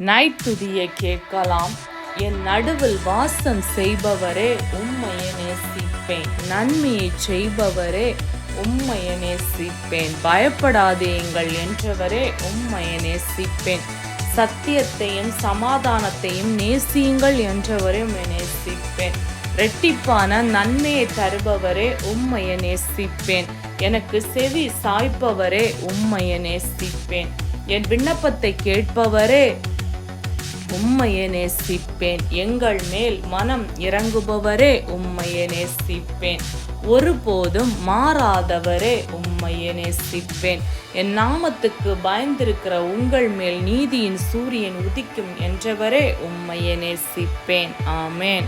Night துதியை கேட்கலாம். என் நடுவில் வாசம் செய்பவரே உண்மையை நேசிப்பேன். நன்மையை செய்பவரே உண்மையை நேசிப்பேன். பயப்படாதேங்கள் என்றவரே உண்மையை நேசிப்பேன். சத்தியத்தையும் சமாதானத்தையும் நேசியுங்கள் என்றவரே உம்மை நேசிப்பேன். ரெட்டிப்பான நன்மையை தருபவரே உண்மையை நேசிப்பேன். எனக்கு செவி சாய்ப்பவரே உண்மையை நேசிப்பேன். என் விண்ணப்பத்தை கேட்பவரே உம்மையே நேசிப்பேன். எங்கள் மேல் மனம் இறங்குபவரே உம்மையே நேசிப்பேன். ஒருபோதும் மாறாதவரே உம்மையே நேசிப்பேன். என் நாமத்துக்கு பயந்திருக்கிற உங்கள் மேல் நீதியின் சூரியன் உதிக்கும் என்றவரே உம்மையே நேசிப்பேன். ஆமேன்.